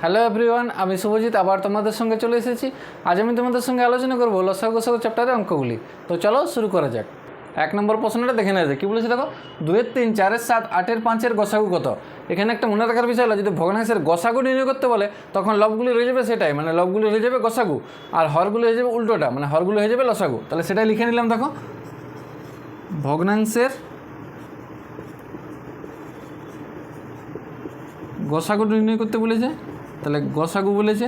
Hello everyone আমি শুভজিৎ, আবার তোমাদের সঙ্গে চলে এসেছি। আজ আমি তোমাদের সঙ্গে আলোচনা করব লসাগু গোসাগু চ্যাপ্টারের অঙ্কগুলি। তো চলো শুরু করা যাক। এক নম্বর প্রশ্নটা দেখে নেওয়া যায় কী বলেছে দেখো? দুয়ের তিন, চারের সাত, আটের পাঁচের গসাগু কত? এখানে একটা মনে রাখার বিষয় হলো, যদি ভগ্নাংশের গসাগু নির্ণয় করতে বলে, তখন লবগুলি রয়ে যাবে সেটাই মানে লবগুলি হয়ে যাবে গসাগু, আর হরগুলি হয়ে যাবে উল্টোটা মানে হরগুলি হয়ে যাবে লসাগু। তাহলে সেটাই লিখে নিলাম দেখো। ভগ্নাংশের গসাগু নির্ণয় করতে বলেছে। তাহলে গসাগু বলেছে,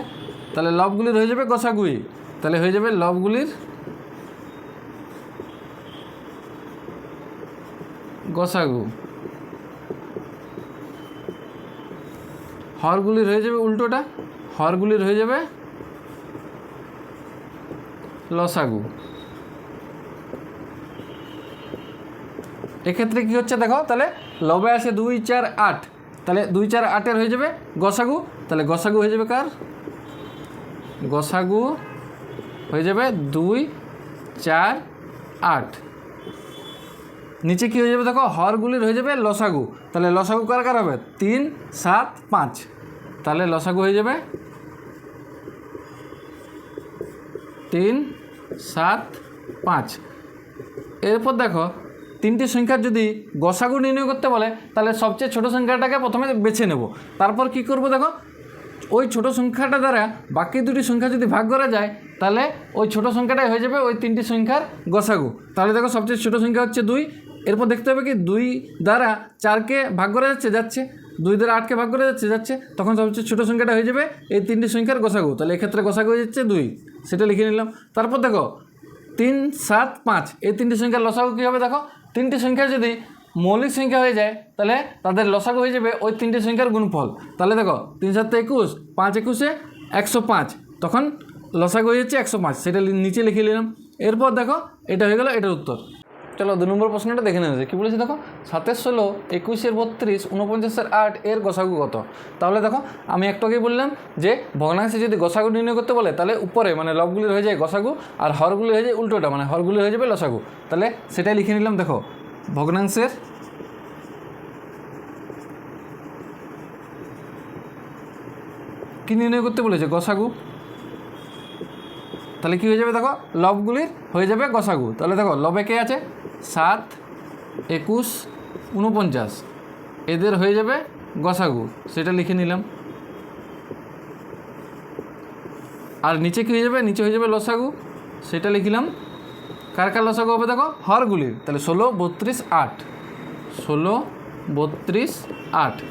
তাহলে লবগুলির হয়ে যাবে গসাগুই। তাহলে হয়ে যাবে লবগুলির গসাগু। হরগুলির হয়ে যাবে উল্টোটা, হরগুলির হয়ে যাবে লসাগু। এক্ষেত্রে কী হচ্ছে দেখো, তাহলে লবে আসে দুই, চার, আট। তাহলে দুই চার আটের হয়ে যাবে গসাগু। তাহলে গসাগু হয়ে যাবে কার? গসাগু হয়ে যাবে দুই চার আট। নিচে কী হয়ে যাবে দেখো? হরগুলির হয়ে যাবে লসাগু। তাহলে লসাগু কার কার হবে? তিন, সাত, পাঁচ। তাহলে লসাগু হয়ে যাবে তিন, সাত, পাঁচ। এরপর দেখো তিনটি সংখ্যার যদি গসাগু নির্ণয় করতে বলে, তাহলে সবচেয়ে ছোট সংখ্যাটাকে প্রথমে বেছে নেব। তারপর কি করব দেখো? ওই ছোট সংখ্যাটা দ্বারা বাকি দুটি সংখ্যা যদি ভাগ করা যায়, তাহলে ওই ছোট সংখ্যাটাই হয়ে যাবে ওই তিনটি সংখ্যার গসাগু। তাহলে দেখো সবচেয়ে ছোট সংখ্যা হচ্ছে দুই। এরপর দেখতে হবে কি দুই দ্বারা চারকে ভাগ করা যাচ্ছে যাচ্ছে। দুই দ্বারা আটকে ভাগ করা যাচ্ছে যাচ্ছে। তখন সবচেয়ে ছোটো সংখ্যাটা হয়ে যাবে এই তিনটি সংখ্যার গসাগু। তাহলে এক্ষেত্রে গসাগু হয়ে যাচ্ছে দুই। সেটা লিখে নিলাম। তারপর দেখো, তিন, সাত, পাঁচ। এই তিনটি সংখ্যার লসাগু কী হবে দেখো? তিনটি সংখ্যা যদি মৌলিক সংখ্যা হয়ে যায়, তাহলে তাদের লসাগু হয়ে যাবে ওই তিনটি সংখ্যার গুণফল। তাহলে দেখো, তিন সাতটা একুশ, পাঁচ একুশে একশো পাঁচ। তখন লসাগু হয়ে যাচ্ছে একশো পাঁচ। সেটা নিচে লিখে নিলাম। এরপর দেখো, এটা হয়ে গেল এটার উত্তর। চলো দু নম্বর প্রশ্নটা দেখে নেওয়া যায় কী বলেছে দেখো? সাতের ষোলো, একুশের বত্রিশ উনপঞ্চাশের আট, এর গসাগু কত? তাহলে দেখো, আমি একটু আগেই বললাম যে ভগ্নাংশে যদি গসাগু নির্ণয় করতে বলে, তাহলে উপরে মানে লবগুলি হয়ে যায় গসাগু আর হরগুলি হয়ে যায় উল্টোটা মানে হরগুলি হয়ে যাবে লসাগু। তাহলে সেটাই লিখে নিলাম দেখো, ভগ্নাংশের কী নির্ণয় করতে বলেছে গসাগু? তাহলে কী হয়ে যাবে দেখো? লবগুলির হয়ে যাবে গসাগু। তাহলে দেখো, লবে কে আছে? সাত, একুশ উনপঞ্চাশ এদের হয়ে যাবে গসাগু। সেটা লিখে নিলাম। আর নিচে কী হয়ে যাবে? নিচে হয়ে যাবে লসাগু। সেটা লিখলাম। কার কার লসাগু হবে দেখো? হরগুলির। তাহলে ষোলো, বত্রিশ, আট। ষোলো, বত্রিশ, আট।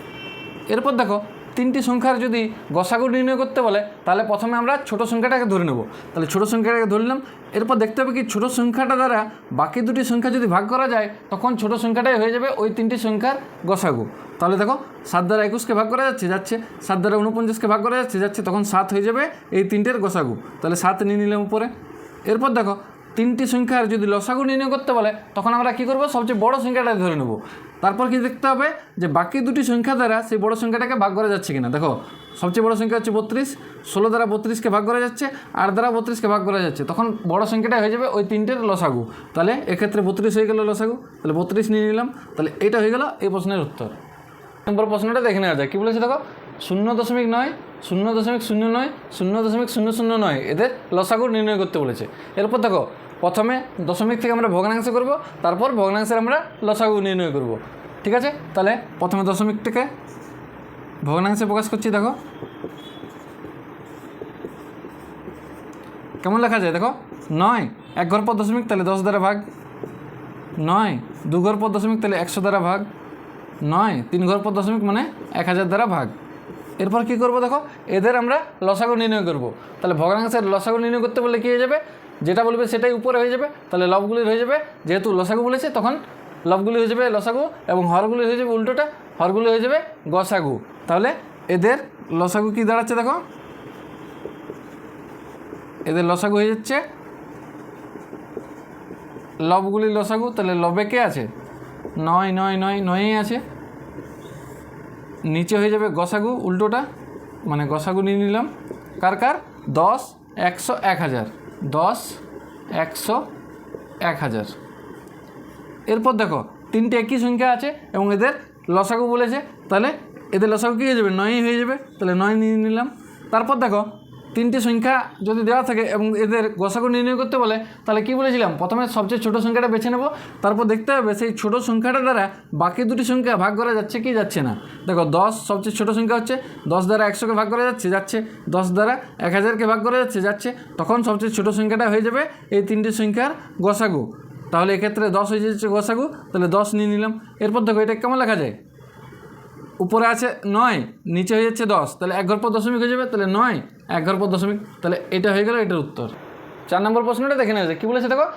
এরপর দেখো তিনটি সংখ্যার যদি গসাগু নির্ণয় করতে বলে, তাহলে প্রথমে আমরা ছোট সংখ্যাটাকে ধরে নেব। তাহলে ছোট সংখ্যাটাকে ধরলাম এরপর দেখতে হবে কি, ছোট সংখ্যাটা দ্বারা বাকি দুটি সংখ্যা যদি ভাগ করা যায়, তখন ছোট সংখ্যাটাই হয়ে যাবে ওই তিনটি সংখ্যার গসাগু। তাহলে দেখো, সাত দ্বারা একুশকে ভাগ করা যাচ্ছে যাচ্ছে সাত দ্বারা উনপঞ্চাশকে ভাগ করা যাচ্ছে যাচ্ছে, তখন সাত হয়ে যাবে এই তিনটের গসাগু। তাহলে সাত নিয়ে নিলাম উপরে। এরপর দেখো, তিনটি সংখ্যার যদি লসাগু নির্ণয় করতে বলে, তখন আমরা কী করব? সবচেয়ে বড় সংখ্যাটা ধরে নেব। তারপর কি দেখতে হবে? যে বাকি দুটি সংখ্যা দ্বারা সেই বড় সংখ্যাটাকে ভাগ করা যাচ্ছে কিনা? দেখো, সবচেয়ে বড় সংখ্যা হচ্ছে বত্রিশ, ষোলো দ্বারা বত্রিশকে ভাগ করা যাচ্ছে, আট দ্বারা বত্রিশকে ভাগ করা যাচ্ছে। তখন বড় সংখ্যাটা হয়ে যাবে ওই তিনটের লসাগু। তাহলে এক্ষেত্রে বত্রিশ হয়ে গেল লসাগু, তাহলে বত্রিশ নিয়ে নিলাম, তাহলে এটা হয়ে গেল এই প্রশ্নের উত্তর। নম্বর প্রশ্নটা দেখে নেওয়া যায় কী বলেছে দেখো? শূন্য দশমিক নয়, শূন্য দশমিক শূন্য নয়, শূন্য দশমিক শূন্য শূন্য নয়, এদের লসাগু নির্ণয় করতে বলেছে। এরপর দেখো প্রথমে দশমিক থেকে আমরা ভগ্নাংশ করব, তারপর ভগ্নাংশের আমরা লসাগু নির্ণয় করব। ঠিক আছে? তাহলে প্রথমে দশমিক থেকে ভগ্নাংশে প্রকাশ করছি, দেখো। কেমন লেখা যায়, দেখো? নয়, এক ঘর পর দশমিক, তাহলে দশ দ্বারা ভাগ। নয়, দু ঘর পর দশমিক, তাহলে একশো দ্বারা ভাগ। নয়, তিন ঘর পর দশমিক মানে এক হাজার দ্বারা ভাগ। এরপর কি করব দেখো? এদের আমরা লসাগু নির্ণয় করব। তাহলে ভগ্নাংশের লসাগু নির্ণয় করতে বললে কী হয়ে যাবে? যেটা বলবে সেটাই উপরে হয়ে যাবে। তাহলে লবগুলির হয়ে যাবে। যেহেতু লসাগু বলেছে, তখন লবগুলি হয়ে যাবে লসাগু এবং হরগুলি হয়ে যাবে উল্টোটা। হরগুলি হয়ে যাবে গসাগু। তাহলে এদের লসাগু কি দাঁড়াচ্ছে দেখো? এদের লসাগু হয়ে যাচ্ছে। লবগুলি লসাগু, তাহলে লবে কে আছে? নয় নয় নয়, নয়েই আছে। নিচে হয়ে যাবে গসাগু, উল্টোটা মানে গসাগু নিয়ে নিলাম। কার কার? দশ, একশো, এক হাজার। দশ, একশো, এক হাজার। এরপর দেখো, তিনটে একই সংখ্যা আছে এবং এদের লসাগু বলেছে। তাহলে এদের লসাগু কী হয়ে যাবে? নয়ই হয়ে যাবে। তাহলে নয় নিয়ে নিলাম। তারপর দেখো তিনটি সংখ্যা যদি দেওয়া থাকে এবং এদের গসাগু নির্ণয় করতে বলে, তাহলে কি বলেছিলাম? প্রথমে সবচেয়ে ছোট সংখ্যাটা বেছে নেব, তারপর দেখতে হবে সেই ছোট সংখ্যাটা দ্বারা বাকি দুটি সংখ্যা ভাগ করা যাচ্ছে কি যাচ্ছে না। দেখো, দশ সবচেয়ে ছোট সংখ্যা হচ্ছে, দশ দ্বারা একশোকে ভাগ করা যাচ্ছে যাচ্ছে। দশ দ্বারা এক হাজারকে ভাগ করা যাচ্ছে যাচ্ছে। তখন সবচেয়ে ছোট সংখ্যাটা হয়ে যাবে এই তিনটি সংখ্যার গসাগু। তাহলে এক্ষেত্রে দশ হয়ে যাচ্ছে গসাগু, তাহলে দশ নিয়ে নিলাম। এরপর দেখো এটা কেমন লেখা যায়? উপরে আছে নয়, নিচে হয়ে যাচ্ছে দশ, তাহলে এক ঘর পর দশমিক হয়ে যাবে, তাহলে নয়, এক ঘর পর দশমিক, তাহলে এটা হয়ে গেল এটার উত্তর। চার নম্বর প্রশ্নটা দেখে নেওয়া যায় কী বলেছে দেখো?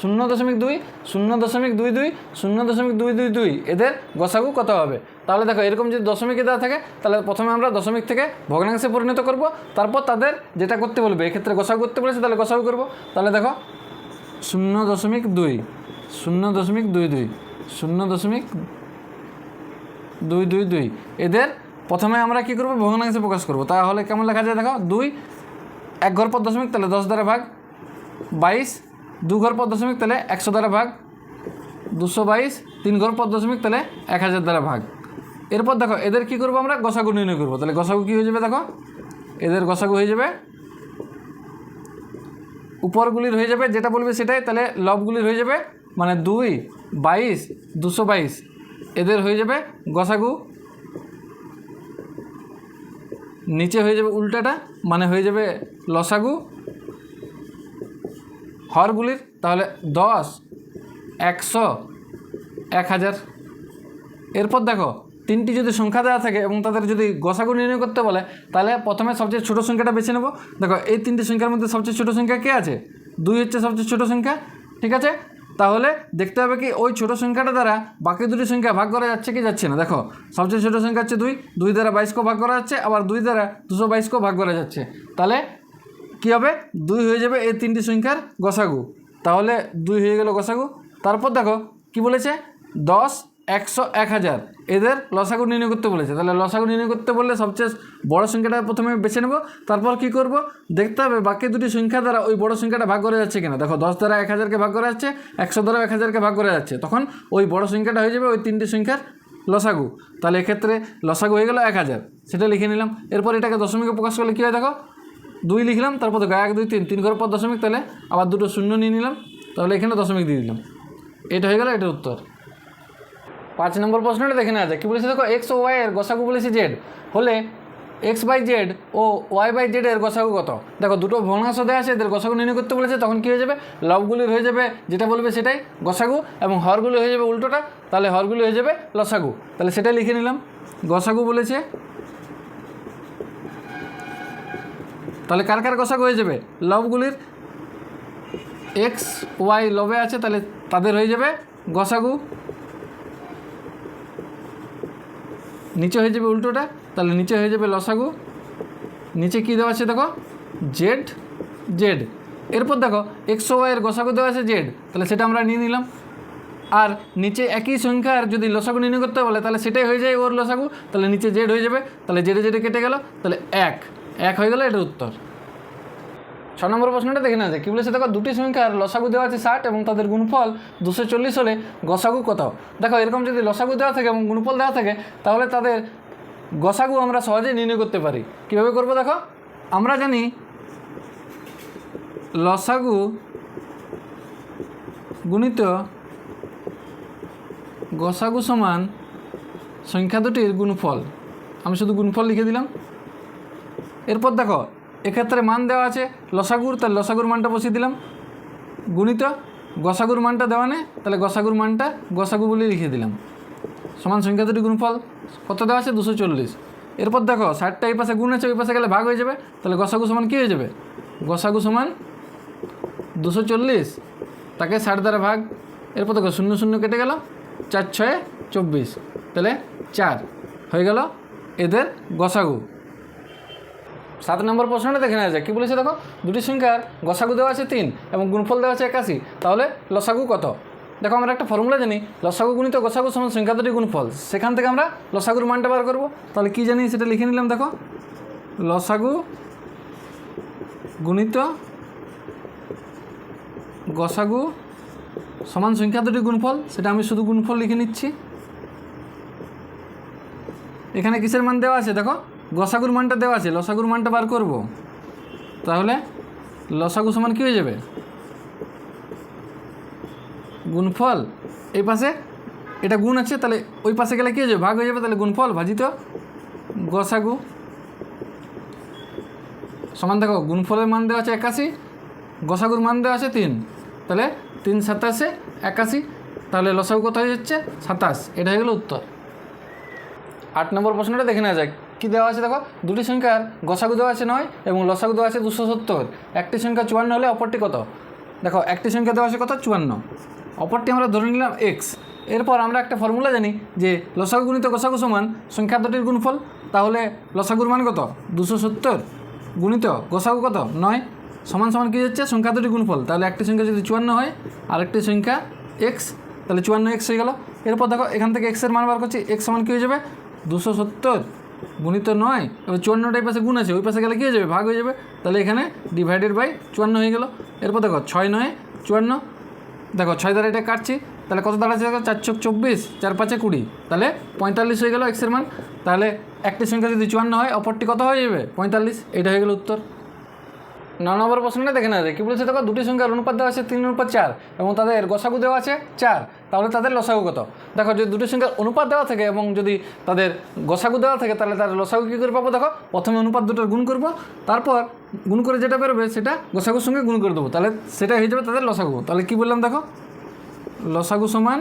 শূন্য দশমিক দুই, শূন্য দশমিক দুই দুই, শূন্য দশমিক দুই দুই দুই, এদের গসাগু কত হবে? তাহলে দেখো, এরকম যদি দশমিকে দেওয়া থাকে, তাহলে প্রথমে আমরা দশমিক থেকে ভগ্নাংশে পরিণত করব, তারপর তাদের যেটা করতে বলবে, এক্ষেত্রে গসাগু করতে বলেছে, তাহলে গসাগু করব। তাহলে দেখো, শূন্য দশমিক দুই, শূন্য দশমিক দুই দুই, শূন্য দশমিক দুই দুই দুই। এদের প্রথমে আমরা কী করব? ভগ্নাংশে প্রকাশ করব। তাহলে কেমন লেখা যায় দেখো? দুই, এক ঘর পর দশমিক তাহলে দশ দ্বারা ভাগ। বাইশ, দু ঘর পর দশমিক তাহলে একশো দ্বারা ভাগ। দুশো বাইশ, তিন ঘর পর দশমিক তাহলে এক হাজার দ্বারা ভাগ। এরপর দেখো, এদের কী করব আমরা? গসাগু নির্ণয় করব। তাহলে গসাগু কী হয়ে যাবে দেখো? এদের গসাগু হয়ে যাবে। উপরগুলির হয়ে যাবে, যেটা বলবে সেটাই। তাহলে লবগুলির হয়ে যাবে। মানে দুই, বাইশ, দুশো বাইশ। এদের হয়ে যাবে গসাগু। নিচে হয়ে যাবে উল্টাটা মানে হয়ে যাবে লসাগু। হরগুলির, তাহলে দশ, একশো, এক হাজার। এরপর দেখো, তিনটি যদি সংখ্যা দেওয়া থাকে এবং তাদের যদি গসাগু নির্ণয় করতে বলে, তাহলে প্রথমে সবচেয়ে ছোটো সংখ্যাটা বেছে নেব। দেখো, এই তিনটি সংখ্যার মধ্যে সবচেয়ে ছোটো সংখ্যা কে আছে? দুই হচ্ছে সবচেয়ে ছোটো সংখ্যা, ঠিক আছে? তাহলে দেখতে হবে কি ওই ছোটো সংখ্যাটা দ্বারা বাকি দুটি সংখ্যা ভাগ করা যাচ্ছে কি যাচ্ছে না? দেখো, সবচেয়ে ছোটো সংখ্যা হচ্ছে দুই দুই দ্বারা বাইশকেও ভাগ করা যাচ্ছে, আবার দুই দ্বারা দুশো বাইশকেও ভাগ করা যাচ্ছে। তাহলে কী হবে? দুই হয়ে যাবে এই তিনটি সংখ্যার গসাগু। তাহলে দুই হয়ে গেল গসাগু। তারপর দেখো, কি বলেছে? দশ একশো এক হাজার। এদের লসাগু নির্ণয় করতে বলেছে। তাহলে লসাগু নির্ণয় করতে বললে সবচেয়ে বড় সংখ্যাটা প্রথমে বেছে নেব, তারপর কি করব? দেখতে হবে বাকি দুটি সংখ্যা দ্বারা ওই বড় সংখ্যাটা ভাগ করা যাচ্ছে কিনা। দেখো, দশ দ্বারা এক হাজারকে ভাগ করা যাচ্ছে, একশো দ্বারা এক হাজারকে ভাগ করা যাচ্ছে। তখন ওই বড় সংখ্যাটা হয়ে যাবে ওই তিনটি সংখ্যার লসাগু। তাহলে এক্ষেত্রে লসাগু হয়ে গেল এক হাজার। সেটা লিখে নিলাম। এরপর এটাকে দশমিকে প্রকাশ করলে কী হয় দেখো? দুই লিখলাম, তারপর দেখো এক, দুই, তিন তিন ঘর পর দশমিক, তাহলে আবার দুটো শূন্য নিয়ে নিলাম। তাহলে এখানে দশমিক দিয়ে দিলাম। এটা হয়ে গেল এটার উত্তর। পাঁচ নম্বর প্রশ্নটা দেখে নেওয়া যায় কী বলেছে? দেখো এক্স ও ওয়াই এর গসাগু বলেছে জেড হলে এক্স বাই জেড ও ওয়াই বাই জেড এর গসাগু কত? দেখো, দুটো ভগ্নাংশ দেওয়া আছে, এদের গসাগু নির্ণয় করতে বলেছে, তখন কী হয়ে যাবে? লবগুলির হয়ে যাবে, যেটা বলবে সেটাই গসাগু, এবং হরগুলি হয়ে যাবে উল্টোটা, তাহলে হরগুলি হয়ে যাবে লসাগু। তাহলে সেটাই লিখে নিলাম। গসাগু বলেছে, তাহলে কার কার গসাগু হয়ে যাবে? লবগুলির এক্স ওয়াই লবে আছে, তাহলে তাদের হয়ে যাবে গসাগু নিচে হয়ে যাবে উল্টোটা, তাহলে নিচে হয়ে যাবে লসাগু। নিচে কী দেওয়া আছে দেখো? জেড জেড এরপর দেখো একশো ওয়াইয়ের গসাগু দেওয়া আছে জেড তাহলে সেটা আমরা নিয়ে নিলাম। আর নিচে একই সংখ্যার যদি লসাগু নির্ণয় করতে বলে, তাহলে সেটাই হয়ে যায় ওর লসাগু, তাহলে নিচে জেড হয়ে যাবে, তাহলে জেডে জেডে কেটে গেল, তাহলে এক। এক হয়ে গেলো এটার উত্তর। ছ নম্বর প্রশ্নটা দেখে না যায় কী বলেছে? দেখো, দুটি সংখ্যার লসাগু দেওয়া আছে ষাট এবং তাদের গুণফল দুশো চল্লিশ হলে গসাগু কত? দেখো, এরকম যদি লসাগু দেওয়া থাকে এবং গুণফল দেওয়া থাকে, তাহলে তাদের গসাগু আমরা সহজেই নির্ণয় করতে পারি। কীভাবে করব দেখো? আমরা জানি লসাগু গুণিত গসাগু সমান সংখ্যা দুটির গুণফল। আমি শুধু গুণফল লিখে দিলাম। এরপর দেখো এক্ষেত্রে মান দেওয়া আছে লসাগুর, তাহলে লসাগুর মানটা বসিয়ে দিলাম। গুণিত, গসাগুর মানটা দেওয়া নেই, তাহলে গসাগুর মানটা গসাগু বলে লিখে দিলাম। সমান সংখ্যা দুটি গুণফল, কত দেওয়া আছে? দুশো চল্লিশ। এরপর দেখো, ষাটটা এই পাশে গুণ আছে, ওই পাশে গেলে ভাগ হয়ে যাবে। তাহলে গসাগু সমান কী হয়ে যাবে? গসাগু সমান দুশো চল্লিশ। তাকে ষাট দ্বারা ভাগ, এরপর দেখো, শূন্য শূন্য কেটে গেল, চার ছয় চব্বিশ। তাহলে চার হয়ে গেল এদের গসাগু। সাত নম্বর প্রশ্নটা দেখে নেওয়া যায় কী বলেছে দেখো? দুটি সংখ্যার গসাগু দেওয়া আছে তিন এবং গুণফল দেওয়া আছে একাশি। তাহলে লসাগু কত? দেখো আমরা একটা ফর্মুলা জানি, লসাগু গুণিত গসাগু সমান সংখ্যা দুটি গুণফল। সেখান থেকে আমরা লসাগুর মানটা বার করব। তাহলে কী জানি সেটা লিখে নিলাম, দেখো। লসাগু গুণিত গসাগু সমান সংখ্যা দুটি গুণফল, সেটা আমি শুধু গুণফল লিখে নিচ্ছি। এখানে কিসের মান দেওয়া আছে, দেখো? গসাগুর মানটা দেওয়া আছে, লসাগুর মানটা বার করব। তাহলে লসাগু সমান কী হয়ে যাবে? গুণফল, এই পাশে এটা গুণ আছে, তাহলে ওই পাশে গেলে কী হয়ে যাবে? ভাগ হয়ে যাবে, তাহলে গুণফল ভাজিত গসাগু। সমান দেখো, গুণফলের মান দেওয়া আছে একাশি, গসাগুর মান দেওয়া আছে তিন। তাহলে তিন সাতাশে একাশি, তাহলে লসাগু কত হয়ে যাচ্ছে? সাতাশ। এটা হয়ে গেলো উত্তর। আট নম্বর প্রশ্নটা দেখে নেওয়া যাক। কী দেওয়া আছে দেখো? দুটি সংখ্যার গসাগু দেওয়া আছে নয় এবং লসাগু দেওয়া আছে দুশো সত্তর। একটি সংখ্যা চুয়ান্ন হলে অপরটি কত? দেখো, একটি সংখ্যা দেওয়া আছে কত? চুয়ান্ন। অপরটি আমরা ধরে নিলাম এক্স এরপর আমরা একটা ফর্মুলা জানি যে লসাগু গুণিত গসাগু সমান সংখ্যা দুটির গুণফল। তাহলে লসাগুর মান কত? দুশো সত্তর। গুণিত গসাগু কত? নয়। সমান সমান কী হচ্ছে? সংখ্যা দুটি গুণফল। তাহলে একটি সংখ্যা যদি চুয়ান্ন হয়, আরেকটি সংখ্যা এক্স তাহলে চুয়ান্ন এক্স হয়ে গেল। এরপর দেখো, এখান থেকে এক্সের মান বার করছি। এক্স সমান কী হয়ে যাবে? দুশো সত্তর। গুণিত নয়, এবার চুয়ান্নটা পাশে গুণ আছে, ওই পাশে গেলে কী হয়ে যাবে? ভাগ হয়ে যাবে। তাহলে এখানে ডিভাইডেড বাই চুয়ান্ন হয়ে গেল। এরপর দেখো, ছয় নয়, চুয়ান্ন। দেখো, ছয় দ্বারা এটা কাটছি। তাহলে কত দাঁড়াচ্ছে দেখো, চার চোখ চব্বিশ, চার পাঁচে কুড়ি। তাহলে পঁয়তাল্লিশ হয়ে গেল এক্সের মান। তাহলে একটি সংখ্যা যদি চুয়ান্ন হয়, অপরটি কত হয়ে যাবে? পঁয়তাল্লিশ। এটা হয়ে গেল উত্তর। ন নম্বর প্রশ্নটা দেখে নেওয়া যায় কী বলেছে? দেখো, দুটি সংখ্যার অনুপাত দেওয়া আছে, তিন অনুপাত চার। এবং তাদের গসাগু দেওয়া আছে, চার। তাহলে তাদের লসাগু কত? দেখো, যদি দুটি সংখ্যার অনুপাত দেওয়া থাকে এবং যদি তাদের গসাগু দেওয়া থাকে, তাহলে তার লসাগু কী করে পাবো? দেখো, প্রথমে অনুপাত দুটোর গুণ করব, তারপর গুণ করে যেটা বেরোবে সেটা গসাগুর সঙ্গে গুণ করে দেবো। তাহলে সেটা হয়ে যাবে তাদের লসাগু। তাহলে কী বললাম দেখো? লসাগু সমান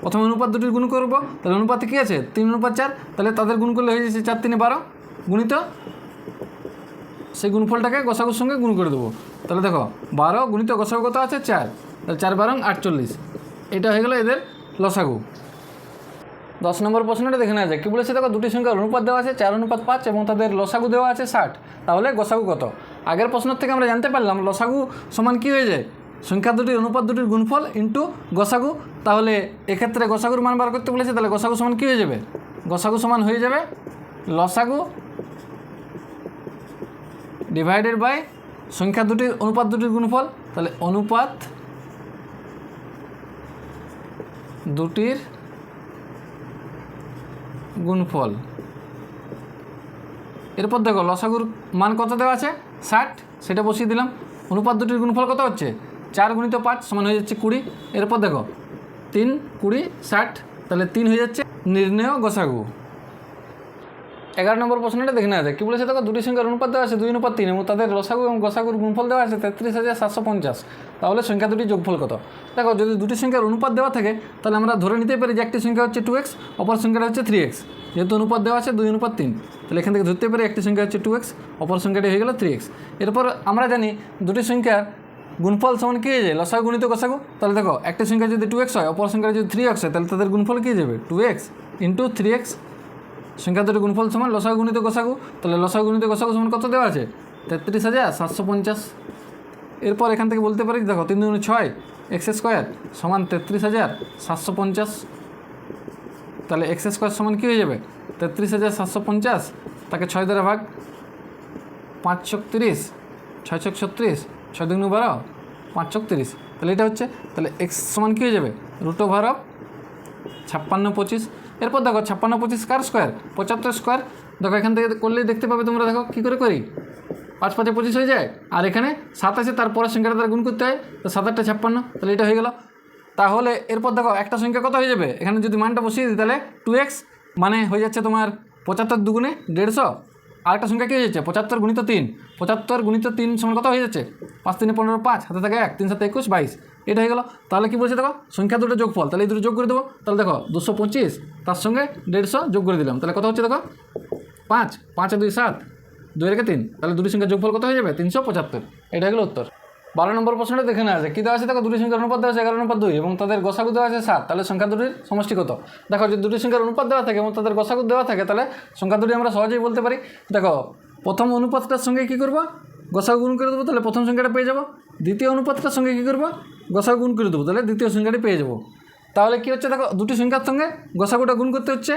প্রথমে অনুপাত দুটির গুণ করব, তাহলে অনুপাতে কী আছে? তিন অনুপাত চার। তাহলে তাদের গুণ করলে হয়ে যাচ্ছে চার তিনে বারো। গুণিত সেই গুণফলটাকে গসাগুর সঙ্গে গুণ করে দেবো। তাহলে দেখো, বারো গুণিত গসাগু কত আছে? চার। তাহলে চার বারং আটচল্লিশ। এটা হয়ে গেলো এদের লসাগু। দশ নম্বর প্রশ্নটা দেখে নেওয়া যায় কী বলেছে দেখো, দুটি সংখ্যার অনুপাত দেওয়া আছে, চার অনুপাত পাঁচ এবং তাদের লসাগু দেওয়া আছে ষাট। তাহলে গসাগু কত? আগের প্রশ্ন থেকে আমরা জানতে পারলাম, লসাগু সমান কী হয়ে যায়? সংখ্যা দুটির অনুপাত দুটির গুণফল ইন্টু গসাগু। তাহলে এক্ষেত্রে গসাগুর মান বার করতে বলেছে, তাহলে গসাগু সমান কী হয়ে যাবে? গসাগু সমান হয়ে যাবে লসাগু ডিভাইডেড বাই সংখ্যা দুটির, অনুপাত দুটির গুণফল। তাহলে অনুপাত দুটির গুণফল। এরপর দেখো, লসাগুর মান কত দেওয়া আছে? ষাট। সেটা বসিয়ে দিলাম। অনুপাত দুটির গুণফল কত হচ্ছে? চার গুণিত পাঁচ সমান হয়ে যাচ্ছে কুড়ি। এরপর দেখো, তিন, কুড়ি, ষাট, তাহলে তিন হয়ে যাচ্ছে নির্ণয় গসাগু। এগারো নম্বর প্রশ্নটা দেখে নেওয়া যায় কী বলেছে দেখো, দুটি সংখ্যার অনুপাত দেওয়া আছে, দুই অনুপাত তিন, এবং তাদের রসাগু এবং গসাগুর গুণফল দেওয়া আছে তেত্রিশ হাজার সাতশো পঞ্চাশ। তাহলে সংখ্যা দুটি যোগফল কত? দেখো, যদি দুটি সংখ্যার অনুপাত দেওয়া থাকে, তাহলে আমরা ধরে নিতে পারি যে একটি সংখ্যা হচ্ছে টু এক্স অপর সংখ্যাটা হচ্ছে থ্রি এক্স যেহেতু অনুপাত দেওয়া আছে, দুই অনুপাত তিন। তাহলে এখান থেকে ধরতে পারি একটি সংখ্যা হচ্ছে টু এক্স অপর সংখ্যাটি হয়ে গেল থ্রি এক্স এরপর আমরা জানি দুটি সংখ্যার গুণফল সমান কী হয়ে যায়? লসাগু গুণিত গসাগু। তাহলে দেখো, একটা সংখ্যা যদি টু এক্স হয়, অপর সংখ্যা যদি থ্রি এক্স হয়, তাহলে তাদের গুণফল কী যাবে? Two x into three x সংখ্যা গুণফল সমান লসাগু গুণিত গোসাগু। তাহলে লসাগু গুণিত গোসাগু সমান কত দেওয়া আছে? তেত্রিশ হাজার সাতশো পঞ্চাশ। এরপর এখান থেকে বলতে পারি, দেখো, তিন দুগুণে ছয়, এক্স স্কোয়ার সমান তেত্রিশ হাজার সাতশো পঞ্চাশ। তাহলে এক্স স্কোয়ার সমান কী হয়ে যাবে? তেত্রিশ হাজার সাতশো পঞ্চাশ, তাকে ছয় দ্বারা ভাগ পাঁচ ছক তিরিশ ছয় ছক ছত্রিশ ছয় দুগুণ বারো পাঁচ ছক তিরিশ তাহলে এটা হচ্ছে, তাহলে এক্স সমান কী হয়ে যাবে? রুটো ভার অফ ছাপ্পান্ন পঁচিশ। এরপর দেখো ছাপ্পান্ন, পঁচিশ কার স্কোয়ার পঁচাত্তর স্কোয়ার দেখো এখান থেকে করলেই দেখতে পাবে তোমরা, দেখো কী করে করি? পাঁচ পাঁচে পঁচিশ হয়ে যায়। আর এখানে সাত আছে তার পরের সংখ্যাটা তার গুণ করতে হয়। তো সাত আটটা ছাপ্পান্ন, তাহলে এটা হয়ে গেল। তাহলে এরপর দেখো একটা সংখ্যা কত হয়ে যাবে? এখানে যদি মানটা বসিয়ে দিই, তাহলে টু এক্স মানে হয়ে যাচ্ছে তোমার পঁচাত্তর দুগুণে দেড়শো। আরেকটা সংখ্যা কী হয়ে যাচ্ছে? পঁচাত্তর গুণিত তিন। পঁচাত্তর গুণিত তিন সমান কত হয়ে যাচ্ছে? পাঁচ তিনে পনেরো, পাঁচ। হাতে থাকে এক, তিন সাথে একুশ, বাইশ। এটা হয়ে গেল। তাহলে কি বলছে দেখো? সংখ্যা দুটো যোগফল। তাহলে এই দুটো যোগ করে দেবো। তাহলে দেখো, দুশো পঁচিশ, তার সঙ্গে দেড়শো যোগ করে দিলাম। তাহলে কত হচ্ছে দেখো? পাঁচ, পাঁচে দুই সাত, দুই রেখে তিন। তাহলে দুটি সংখ্যা যোগফল কত হয়ে যাবে? তিনশো পঁচাত্তর। এটা হলো উত্তর। বারো নম্বর প্রশ্নটা দেখে নেওয়া আছে। কী দেওয়া আছে দেখো? দুটি সংখ্যার অনুপাত দেওয়া আছে, এগারো অনুপাত দুই এবং তাদের গসাগু দেওয়া আছে সাত। তাহলে সংখ্যা দুটির সমষ্টি কত? দেখো, যদি দুটি সংখ্যার অনুপাত দেওয়া থাকে এবং তাদের গসাগু দেওয়া থাকে, তাহলে সংখ্যা দুটি আমরা সহজেই বলতে পারি। দেখো, প্রথম অনুপাতটার সঙ্গে কী করব? গসাগু গুণ করে দেবো, তাহলে প্রথম সংখ্যাটা পেয়ে যাব। দ্বিতীয় অনুপাতটার সঙ্গে কী করব? গসাগু গুণ করে দেবো, তাহলে দ্বিতীয় সংখ্যাটি পেয়ে যাব। তাহলে কী হচ্ছে দেখো, দুটি সংখ্যার সঙ্গে গসাগুটা গুণ করতে হচ্ছে।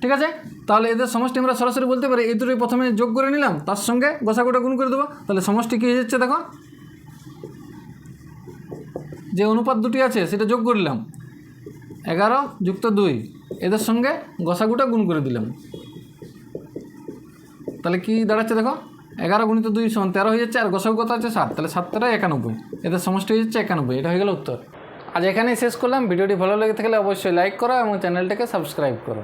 ঠিক আছে? তাহলে এদের সমষ্টি আমরা সরাসরি বলতে পারি, এই দুটোই প্রথমে যোগ করে নিলাম, তার সঙ্গে গসাগুটা গুণ করে দেবো। তাহলে সমষ্টি কী হয়ে যাচ্ছে দেখো? যে অনুপাত দুটি আছে, সেটা যোগ করলাম এগারো যুক্ত দুই, এদের সঙ্গে গসাগুটা গুণ করে দিলাম। তাহলে কি দাঁড়াচ্ছে দেখো? এগারো গুণিত দুই সমান তেরো হয়ে যাচ্ছে, আর গোসব কত আছে? সাত। তাহলে সাত তেরো একানব্বই। এদের সমষ্টি হয়ে যাচ্ছে একানব্বই। এটা হয়ে গেল উত্তর। আজ এখানেই শেষ করলাম। ভিডিওটি ভালো লেগে থাকলে অবশ্যই লাইক করো এবং চ্যানেলটাকে সাবস্ক্রাইব করো।